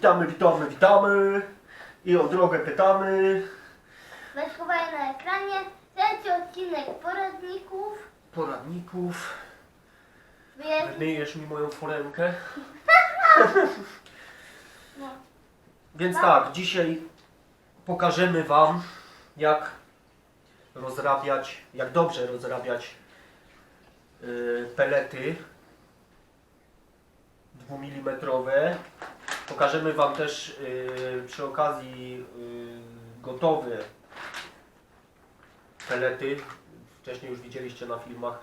Witamy, witamy, witamy. I o drogę pytamy. Weszkowają na ekranie. Trzeci odcinek poradników. Poradników. Jest, Myjesz mi moją foremkę. no, Więc tak, dzisiaj pokażemy Wam, jak rozrabiać, jak dobrze rozrabiać yy, pelety 2 mm. Pokażemy Wam też yy, przy okazji yy, gotowe pelety. Wcześniej już widzieliście na filmach,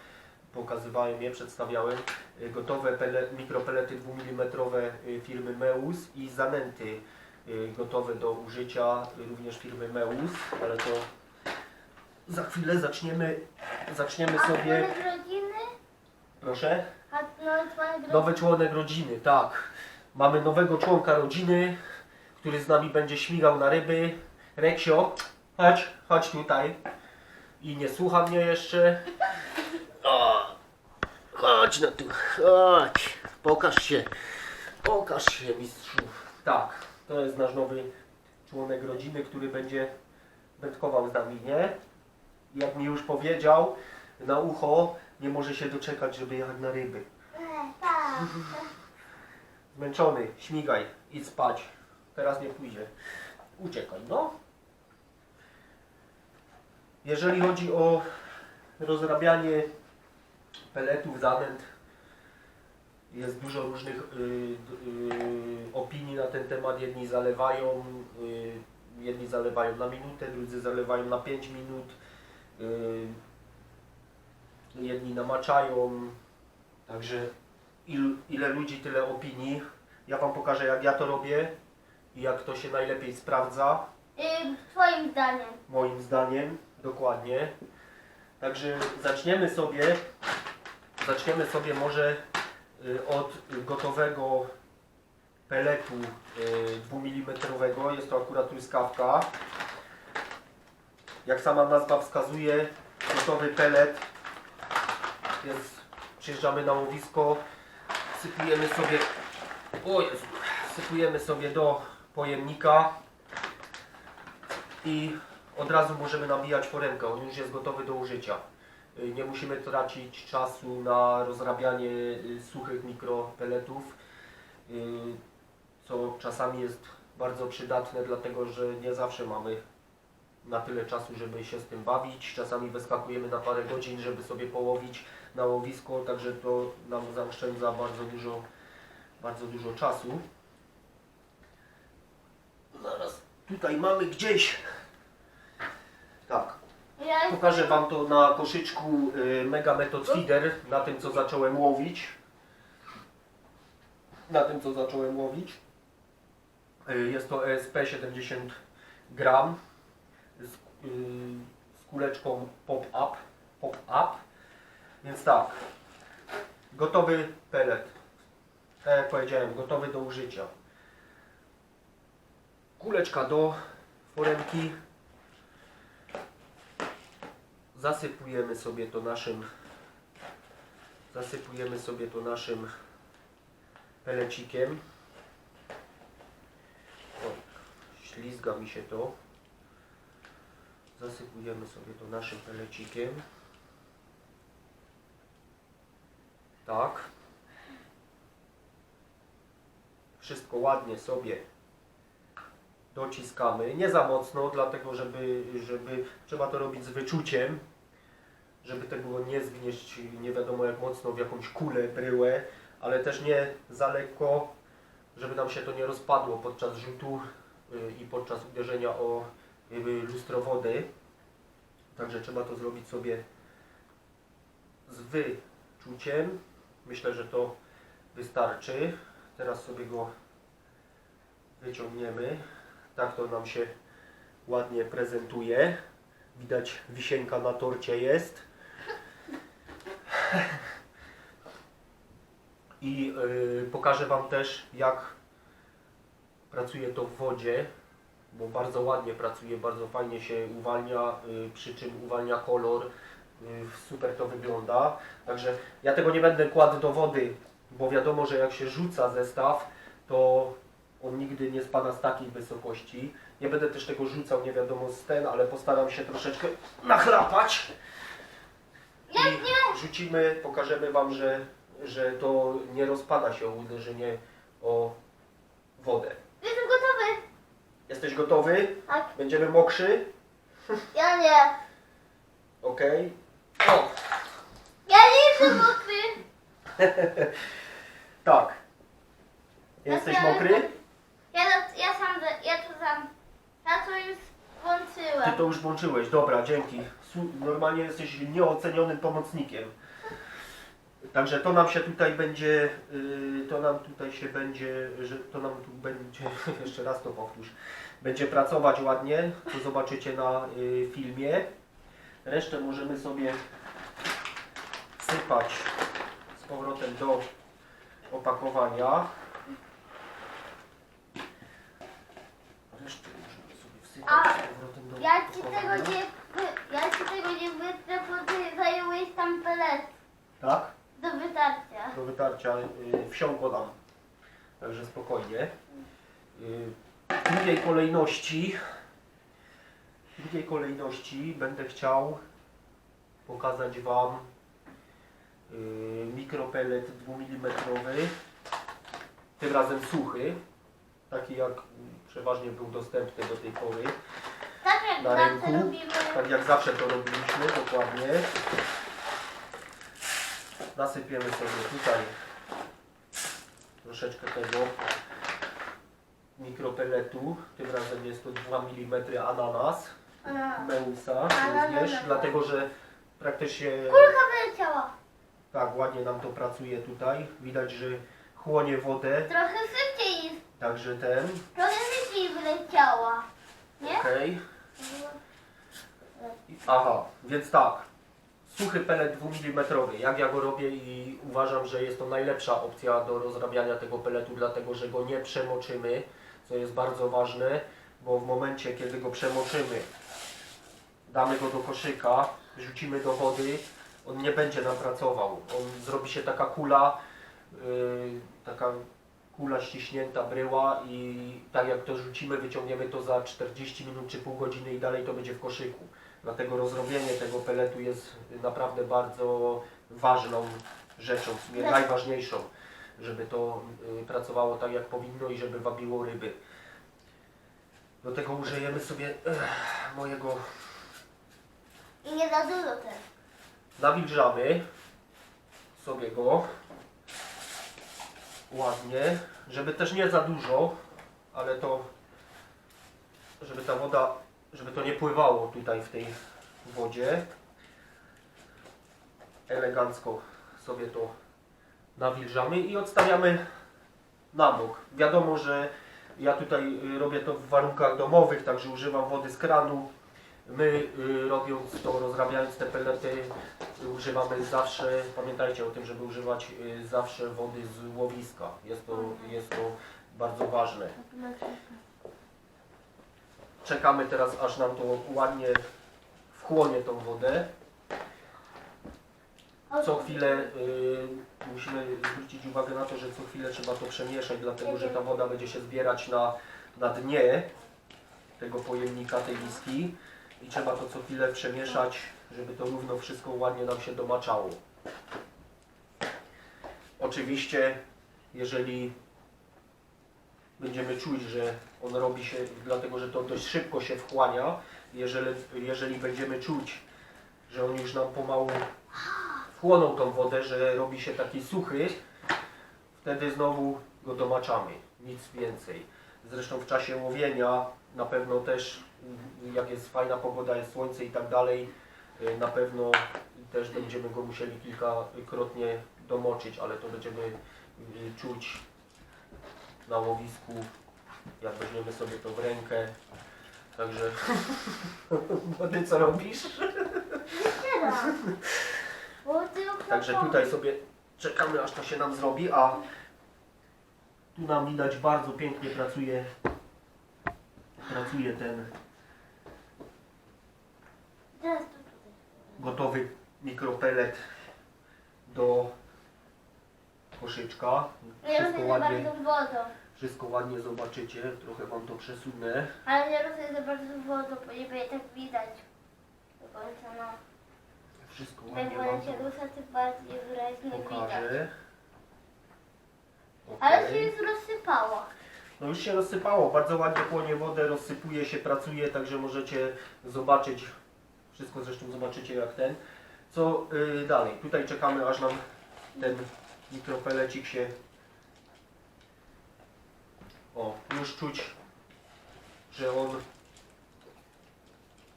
pokazywałem je, przedstawiałem. Yy, Gotowe pele, mikropelety 2 mm firmy Meus i zanęty y, gotowe do użycia y, również firmy Meus, ale to za chwilę zaczniemy, zaczniemy a sobie, członek rodziny? proszę, A no, członek rodziny. nowy członek rodziny, tak. Mamy nowego członka rodziny, który z nami będzie śmigał na ryby. Reksio, chodź, chodź tutaj. I nie słucha mnie jeszcze. O, chodź no tu, chodź, pokaż się, pokaż się mistrzu. Tak, to jest nasz nowy członek rodziny, który będzie wędkował z nami, nie? Jak mi już powiedział na ucho, nie może się doczekać, żeby jechać na ryby. E, tak. Zmęczony, śmigaj, idź spać. Teraz nie pójdzie. Uciekaj, no. Jeżeli chodzi o rozrabianie peletów, zanęt, jest dużo różnych y, y, opinii na ten temat. Jedni zalewają, y, jedni zalewają na minutę, drudzy zalewają na 5 minut. Y, jedni namaczają. Także il, ile ludzi, tyle opinii. Ja Wam pokażę, jak ja to robię i jak to się najlepiej sprawdza, Y, twoim zdaniem. moim zdaniem, dokładnie. Także zaczniemy sobie, zaczniemy sobie może y, od gotowego peletu y, 2 mm. Jest to akurat truskawka. Jak sama nazwa wskazuje, gotowy pelet jest, przyjeżdżamy na łowisko, sypujemy sobie, o Jezu, sypujemy sobie do pojemnika i od razu możemy nabijać foremkę, on już jest gotowy do użycia. Y, Nie musimy tracić czasu na rozrabianie y, suchych mikropeletów, y, co czasami jest bardzo przydatne, dlatego że nie zawsze mamy na tyle czasu, żeby się z tym bawić. Czasami wyskakujemy na parę godzin, żeby sobie połowić na łowisko, także to nam zaoszczędza bardzo dużo, bardzo dużo czasu. Zaraz tutaj mamy gdzieś. Tak, pokażę Wam to na koszyczku y, Mega Method Feeder, na tym co zacząłem łowić. Na tym co zacząłem łowić. Y, Jest to ESP 70 gram z, y, z kuleczką pop-up. Pop-up. Więc tak, gotowy pelet. Tak jak powiedziałem, gotowy do użycia. Kuleczka do foremki. Zasypujemy sobie to naszym zasypujemy sobie to naszym pelecikiem. O, ślizga mi się to. Zasypujemy sobie to naszym pelecikiem. Tak. Wszystko ładnie sobie dociskamy. Nie za mocno, dlatego żeby, żeby trzeba to robić z wyczuciem, żeby tego nie zgnieść nie wiadomo jak mocno w jakąś kulę, bryłę, ale też nie za lekko, żeby nam się to nie rozpadło podczas rzutu y, i podczas uderzenia o y, lustro wody. Także trzeba to zrobić sobie z wyczuciem. Myślę, że to wystarczy. Teraz sobie go wyciągniemy. Tak to nam się ładnie prezentuje. Widać wisienka na torcie jest. I yy, pokażę Wam też jak pracuje to w wodzie, bo bardzo ładnie pracuje, bardzo fajnie się uwalnia, yy, przy czym uwalnia kolor. Yy, super to wygląda. Także ja tego nie będę kładł do wody, bo wiadomo, że jak się rzuca zestaw, to On nigdy nie spada z takiej wysokości. Nie będę też tego rzucał, nie wiadomo z ten, ale postaram się troszeczkę nachlapać. I rzucimy, pokażemy Wam, że, że to nie rozpada się o uderzenie o wodę. Jesteś gotowy? Tak. Będziemy mokrzy? Ja nie. Ok. O, Ja nie jestem mokry. tak. Jesteś Ja mokry? Ja, ja sam, ja to sam. Ja to już Ty to już włączyłeś, dobra, dzięki. Su- Normalnie jesteś nieocenionym pomocnikiem. Także to nam się tutaj będzie, yy, to nam tutaj się będzie, że to nam tu będzie, jeszcze raz to powtórz, będzie pracować ładnie, co zobaczycie na yy, filmie. Resztę możemy sobie sypać z powrotem do opakowania. Resztę możemy sobie wsypać z powrotem do Ja ci tego opakowania. nie, wy- ja ci tego nie wytrę, bo ty zająłeś tam pelet Tak? Do wytarcia. do wytarcia y, wsiąkło nam. Także spokojnie. Y, W drugiej kolejności w drugiej kolejności będę chciał pokazać Wam y, mikropelet 2 mm tym razem suchy taki jak przeważnie był dostępny do tej pory Tak jak Na zawsze rynku? robimy. tak jak zawsze to robiliśmy, dokładnie. Nasypiemy sobie tutaj troszeczkę tego mikropeletu. Tym razem jest to 2 mm ananas, Meusa Ananas. również, dlatego że praktycznie Kulka wyleciała. tak ładnie nam to pracuje tutaj. Widać, że chłonie wodę, Trochę szybciej jest. także ten, Trochę szybciej wyleciała. Nie? okej. Aha, więc tak. Suchy pelet 2 mm. Jak ja go robię i uważam, że jest to najlepsza opcja do rozrabiania tego peletu, dlatego że go nie przemoczymy, co jest bardzo ważne, bo w momencie, kiedy go przemoczymy, damy go do koszyka, rzucimy do wody, on nie będzie nam pracował. On zrobi się taka kula, yy, taka kula ściśnięta, bryła i tak jak to rzucimy, wyciągniemy to za 40 minut czy pół godziny i dalej to będzie w koszyku. Dlatego rozrobienie tego peletu jest naprawdę bardzo ważną rzeczą, w sumie najważniejszą, żeby to y, pracowało tak jak powinno i żeby wabiło ryby. Do tego użyjemy sobie ech, mojego I nie za dużo też. nawilżamy sobie go ładnie, żeby też nie za dużo, ale to żeby ta woda, żeby to nie pływało tutaj w tej wodzie. Elegancko sobie to nawilżamy i odstawiamy na bok. Wiadomo, że ja tutaj y, robię to w warunkach domowych, także używam wody z kranu. My y, robiąc to, rozrabiając te pelety, używamy zawsze, pamiętajcie o tym, żeby używać y, zawsze wody z łowiska. Jest to, jest to bardzo ważne. Czekamy teraz, aż nam to ładnie wchłonie tą wodę. Co chwilę y, musimy zwrócić uwagę na to, że co chwilę trzeba to przemieszać, dlatego że ta woda będzie się zbierać na, na dnie tego pojemnika, tej miski i trzeba to co chwilę przemieszać, żeby to równo wszystko ładnie nam się domaczało. Oczywiście, jeżeli będziemy czuć, że on robi się, dlatego że to dość szybko się wchłania, jeżeli, jeżeli będziemy czuć, że on już nam pomału wchłonął tą wodę, że robi się taki suchy, wtedy znowu go domaczamy, nic więcej. Zresztą w czasie łowienia na pewno też, jak jest fajna pogoda, jest słońce i tak dalej, na pewno też będziemy go musieli kilkakrotnie domoczyć, ale to będziemy y, czuć na łowisku, jak weźmiemy sobie to w rękę. Także, no ty co robisz? Także tutaj sobie czekamy aż to się nam zrobi, a tu nam widać bardzo pięknie pracuje pracuje ten gotowy mikropelet do koszyczka. Ja Wszystko ładnie, bardzo wodą. Wszystko ładnie zobaczycie, trochę wam to przesunę. Ale nie rozumiem za bardzo wodą, bo nie będzie tak widać. Do końca, no. Wszystko Jak ładnie woda wam się to rusza, tym bardziej wyraźnie widać. pokażę. Ale Okej. się już rozsypało. No już się rozsypało, bardzo ładnie płonie wodę, rozsypuje się, pracuje, także możecie zobaczyć, wszystko zresztą zobaczycie jak ten. Co y, dalej? Tutaj czekamy aż nam ten mikropelecik się... O, już czuć, że on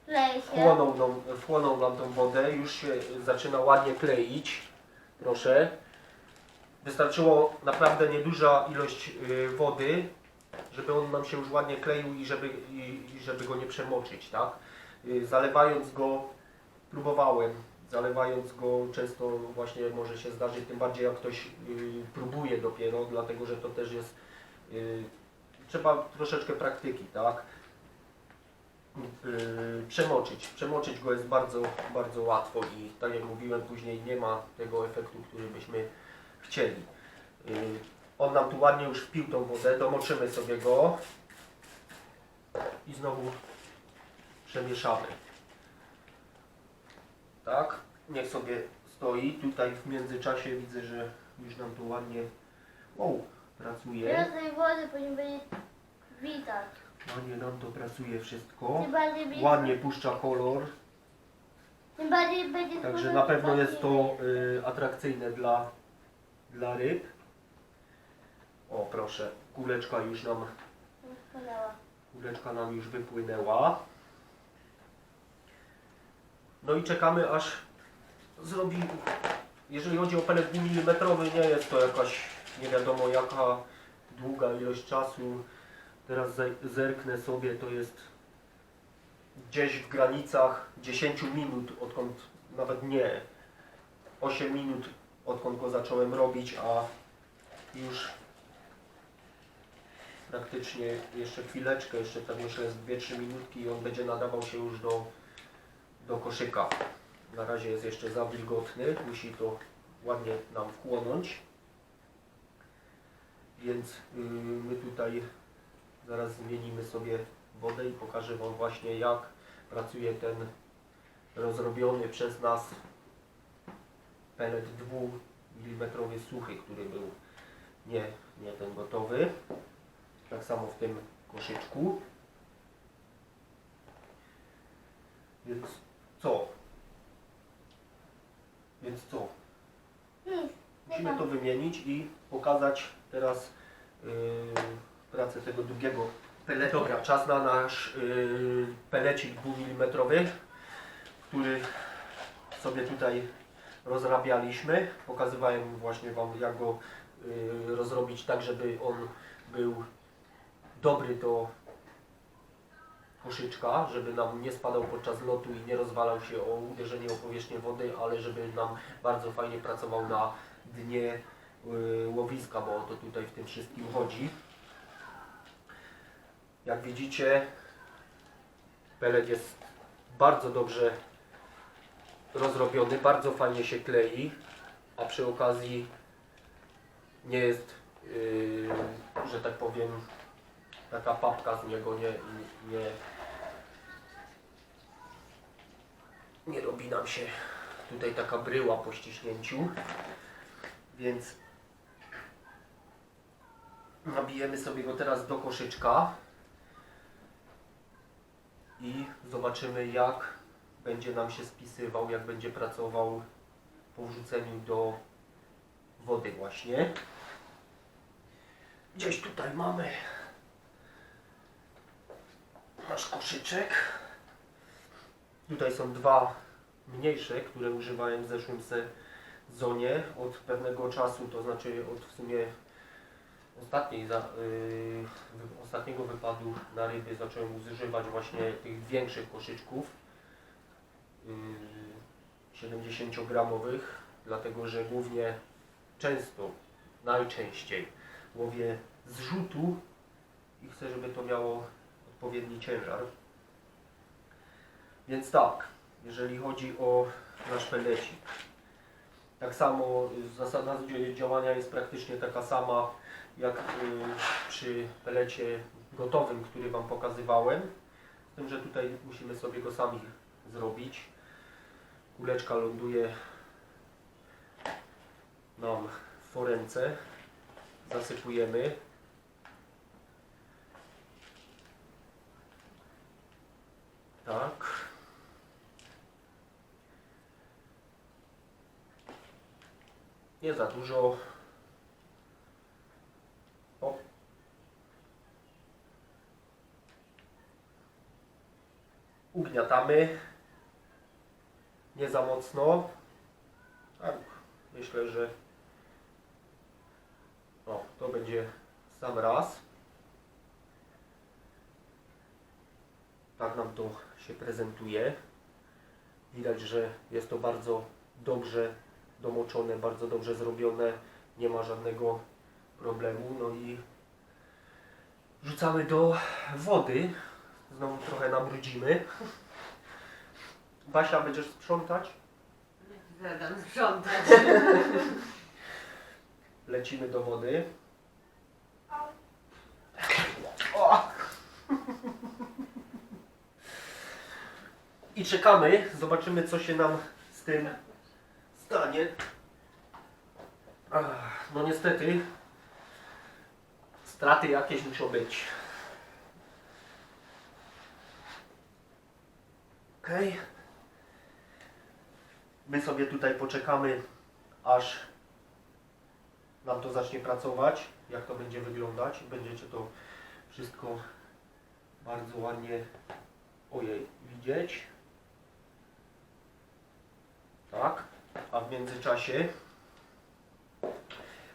Leje się. wchłonął nam, wchłonął nam tą wodę, już się zaczyna ładnie kleić. Proszę. Wystarczyło naprawdę nieduża ilość y, wody, żeby on nam się już ładnie kleił i żeby, i, i żeby go nie przemoczyć, tak? Y, Zalewając go, próbowałem, zalewając go często właśnie może się zdarzyć, tym bardziej jak ktoś y, próbuje dopiero, dlatego że to też jest, y, trzeba troszeczkę praktyki, tak? Yy, przemoczyć. Przemoczyć go jest bardzo, bardzo łatwo i tak jak mówiłem później nie ma tego efektu, który byśmy chcieli. On nam tu ładnie już wpił tą wodę, domoczymy sobie go i znowu przemieszamy. Tak, niech sobie stoi. Tutaj w międzyczasie widzę, że już nam to ładnie wow, pracuje. Teraz tej wody, nie będzie widać. Ładnie nam to pracuje wszystko. Tym bardziej będzie, Ładnie puszcza kolor. tym bardziej będzie Także na pewno jest to y, atrakcyjne dla, dla ryb. O proszę, kuleczka już nam, Wpłynęła. kuleczka nam już wypłynęła. No i czekamy aż zrobi, jeżeli chodzi o pelet 2 mm, nie jest to jakaś nie wiadomo jaka długa ilość czasu. Teraz zerknę sobie, to jest gdzieś w granicach 10 minut, odkąd nawet nie, 8 minut odkąd go zacząłem robić, a już praktycznie jeszcze chwileczkę, jeszcze tak myślę z 2-3 minutki i on będzie nadawał się już do, do koszyka. Na razie jest jeszcze za wilgotny, musi to ładnie nam wchłonąć. Więc yy, my tutaj zaraz zmienimy sobie wodę i pokażę Wam właśnie jak pracuje ten rozrobiony przez nas pelet 2 mm suchy, który był nie, nie ten gotowy. Tak samo w tym koszyczku. Więc co? Więc co? Musimy to wymienić i pokazać teraz yy, pracę tego drugiego peletu. Dobra, czas na nasz yy, pelecik 2 mm, który sobie tutaj rozrabialiśmy. Pokazywałem właśnie Wam jak go yy, rozrobić tak, żeby on był dobry do koszyczka, żeby nam nie spadał podczas lotu i nie rozwalał się o uderzenie o powierzchnię wody, ale żeby nam bardzo fajnie pracował na dnie y, łowiska, bo o to tutaj w tym wszystkim chodzi. Jak widzicie, pelet jest bardzo dobrze rozrobiony, bardzo fajnie się klei, a przy okazji nie jest, yy, że tak powiem, taka papka z niego nie, nie, nie robi nam się tutaj taka bryła po ściśnięciu. Więc nabijemy sobie go teraz do koszyczka i zobaczymy jak będzie nam się spisywał, jak będzie pracował po wrzuceniu do wody właśnie. Gdzieś tutaj mamy nasz koszyczek. Tutaj są dwa mniejsze, które używałem w zeszłym sezonie od pewnego czasu, to znaczy od w sumie ostatniej, za, yy, ostatniego wypadu na ryby zacząłem używać właśnie tych większych koszyczków yy, 70-gramowych, dlatego że głównie często, najczęściej łowię z rzutu i chcę, żeby to miało odpowiedni ciężar. Więc tak, jeżeli chodzi o nasz pelecik, tak samo zasada dzia- działania jest praktycznie taka sama jak y, przy pelecie gotowym, który Wam pokazywałem. Z tym, że tutaj musimy sobie go sami zrobić. Kuleczka ląduje nam w foremce. Zasypujemy. Tak. Nie za dużo. O. Ugniatamy. Nie za mocno. Tak. Myślę, że o, to będzie sam raz. Tak nam to się prezentuje. Widać, że jest to bardzo dobrze domoczone, bardzo dobrze zrobione. Nie ma żadnego problemu. No i rzucamy do wody. Znowu trochę nabrudzimy. Basia, będziesz sprzątać? Zadam sprzątać. Lecimy do wody. O! I czekamy. Zobaczymy, co się nam z tym stanie. Ach, No niestety, straty jakieś muszą być. Okej. My sobie tutaj poczekamy, aż nam to zacznie pracować, jak to będzie wyglądać. Będziecie to wszystko bardzo ładnie ojej, widzieć. Tak, a w międzyczasie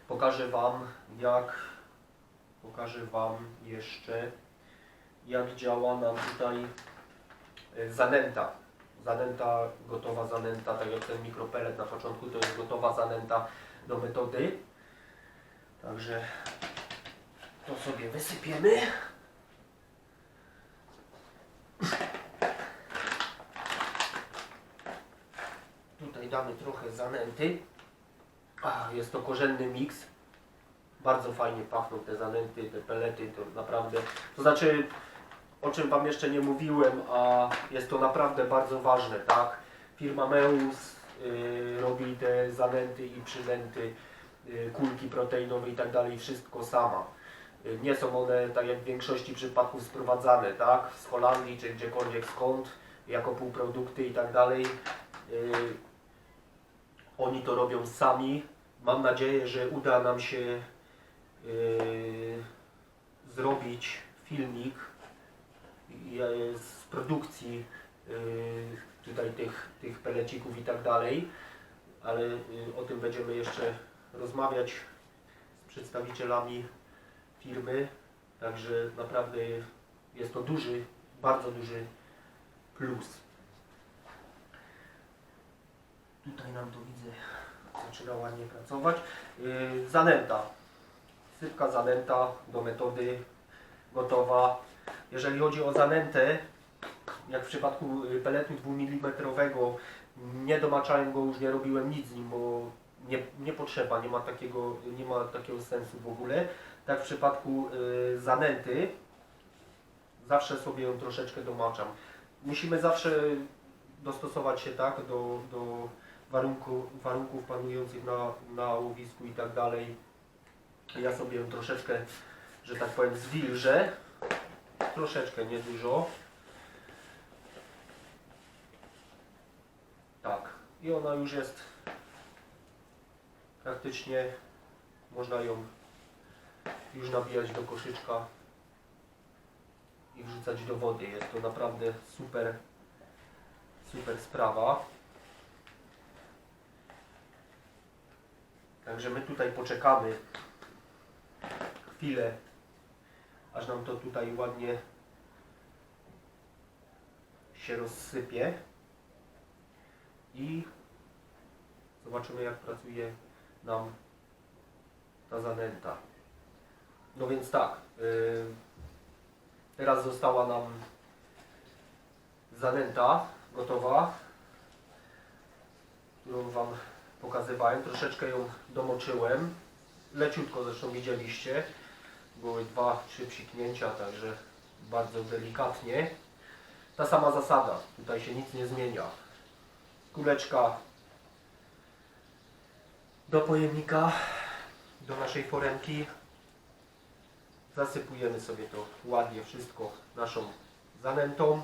pokażę Wam, jak pokażę Wam jeszcze, jak działa nam tutaj e, zanęta. Zanęta, gotowa zanęta, tak jak ten mikropelet na początku, to jest gotowa zanęta do metody. Także to sobie wysypiemy. Tutaj damy trochę zanęty. A, jest to korzenny miks. Bardzo fajnie pachną te zanęty, te pelety, to naprawdę. To znaczy, o czym Wam jeszcze nie mówiłem, a jest to naprawdę bardzo ważne, tak? Firma Meus y, robi te zanęty i przynęty y, kulki proteinowe i tak dalej, wszystko sama. Y, Nie są one, tak jak w większości przypadków, sprowadzane, tak, z Holandii czy gdziekolwiek skąd, jako półprodukty i tak dalej. Y, Oni to robią sami. Mam nadzieję, że uda nam się y, zrobić filmik y, z produkcji y, tutaj tych, tych pelecików i tak dalej, ale o tym będziemy jeszcze rozmawiać z przedstawicielami firmy, także naprawdę jest to duży, bardzo duży plus. Tutaj nam to widzę zaczyna ładnie pracować. Yy, zanęta. Sypka zanęta do metody gotowa. Jeżeli chodzi o zanętę, jak w przypadku y, peletu 2 mm, nie domaczałem go, już nie robiłem nic z nim, bo nie, nie potrzeba, nie ma, takiego, nie ma takiego sensu w ogóle. Tak w przypadku y, zanęty, zawsze sobie ją troszeczkę domaczam. Musimy zawsze dostosować się tak do, do warunku, warunków panujących na, na łowisku i tak dalej. Ja sobie ją troszeczkę, że tak powiem, zwilżę. Troszeczkę, niedużo. Tak. I ona już jest praktycznie, można ją już nabijać do koszyczka i wrzucać do wody. Jest to naprawdę super, super sprawa. Także my tutaj poczekamy chwilę, aż nam to tutaj ładnie się rozsypie i zobaczymy jak pracuje nam ta zanęta. No więc tak, yy, teraz została nam zanęta gotowa, którą Wam pokazywałem. Troszeczkę ją domoczyłem, leciutko zresztą widzieliście. były dwa, trzy psiknięcia, także bardzo delikatnie. Ta sama zasada, tutaj się nic nie zmienia. Kuleczka do pojemnika, do naszej foremki. Zasypujemy sobie to ładnie wszystko naszą zanętą.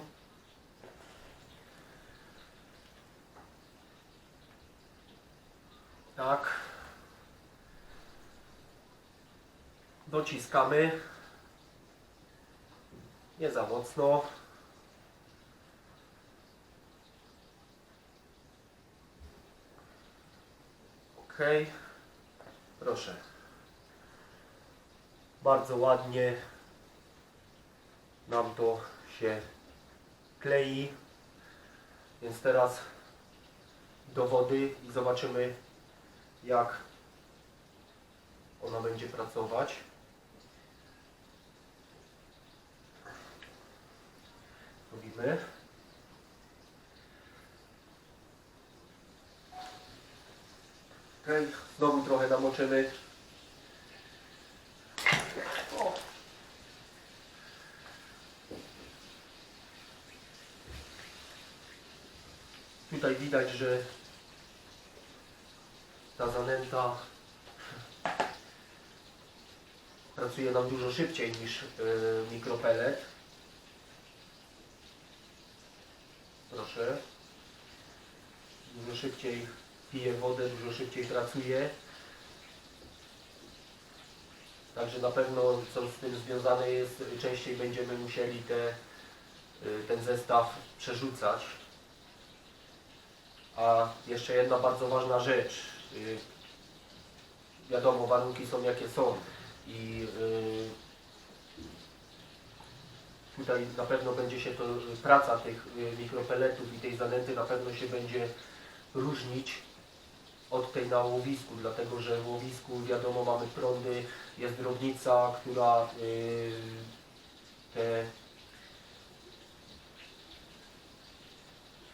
Tak. Dociskamy. Nie za mocno. Ok. Proszę. Bardzo ładnie nam to się klei. Więc teraz do wody i zobaczymy jak ona będzie pracować. Robimy. Ok, znowu trochę namoczymy. Tutaj widać, że ta zanęta pracuje nam dużo szybciej niż yy, mikropelet. Proszę. Dużo szybciej pije wodę, dużo szybciej pracuje. Także na pewno co z tym związane jest, częściej będziemy musieli te, y, ten zestaw przerzucać. A jeszcze jedna bardzo ważna rzecz. Y, Wiadomo, warunki są jakie są. I y, tutaj na pewno będzie się to, praca tych y, mikropeletów i tej zanęty na pewno się będzie różnić od tej na łowisku, dlatego że w łowisku wiadomo mamy prądy, jest drobnica, która y, te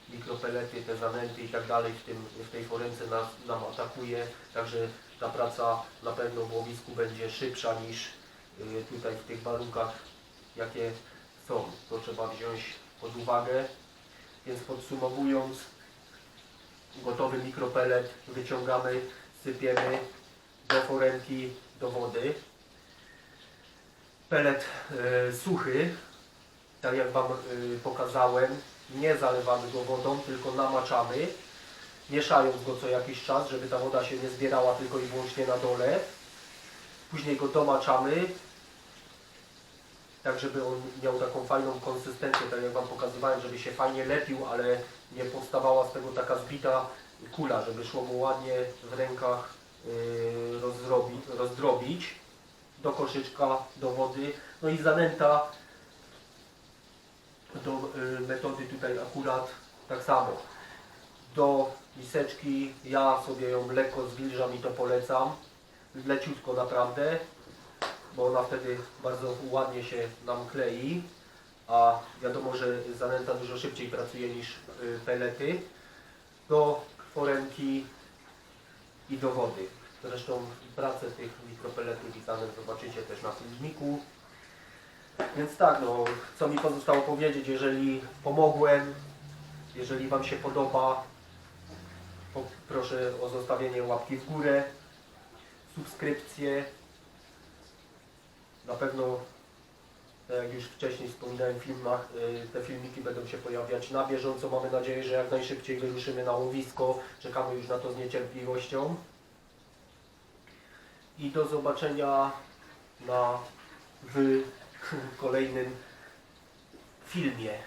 mikropelety, te zanęty i tak dalej w, tym, w tej foremce nas, nam atakuje, także ta praca na pewno w łowisku będzie szybsza niż y, tutaj w tych warunkach jakie są. To trzeba wziąć pod uwagę. Więc podsumowując, gotowy mikropelet wyciągamy, sypiemy do foremki, do wody. Pelet e, suchy, tak jak Wam e, pokazałem, nie zalewamy go wodą, tylko namaczamy, mieszając go co jakiś czas, żeby ta woda się nie zbierała tylko i wyłącznie na dole. Później go domaczamy, tak żeby on miał taką fajną konsystencję, tak jak Wam pokazywałem, żeby się fajnie lepił, ale nie powstawała z tego taka zbita kula, żeby szło mu ładnie w rękach yy, rozdrobi, rozdrobić do koszyczka, do wody. No i zanęta do y, metody tutaj akurat tak samo. Do miseczki ja sobie ją lekko zwilżam i to polecam. Leciutko naprawdę, bo ona wtedy bardzo ładnie się nam klei. A wiadomo, że zanęta dużo szybciej pracuje niż y, pelety. Do foremki i do wody. Zresztą pracę tych mikropeletów i zanęt zobaczycie też na filmiku. Więc tak, no, co mi pozostało powiedzieć, jeżeli pomogłem, jeżeli Wam się podoba, po- proszę o zostawienie łapki w górę, subskrypcję. Na pewno, tak jak już wcześniej wspominałem w filmach, y, te filmiki będą się pojawiać na bieżąco. Mamy nadzieję, że jak najszybciej wyruszymy na łowisko. Czekamy już na to z niecierpliwością. I do zobaczenia na w kolejnym filmie.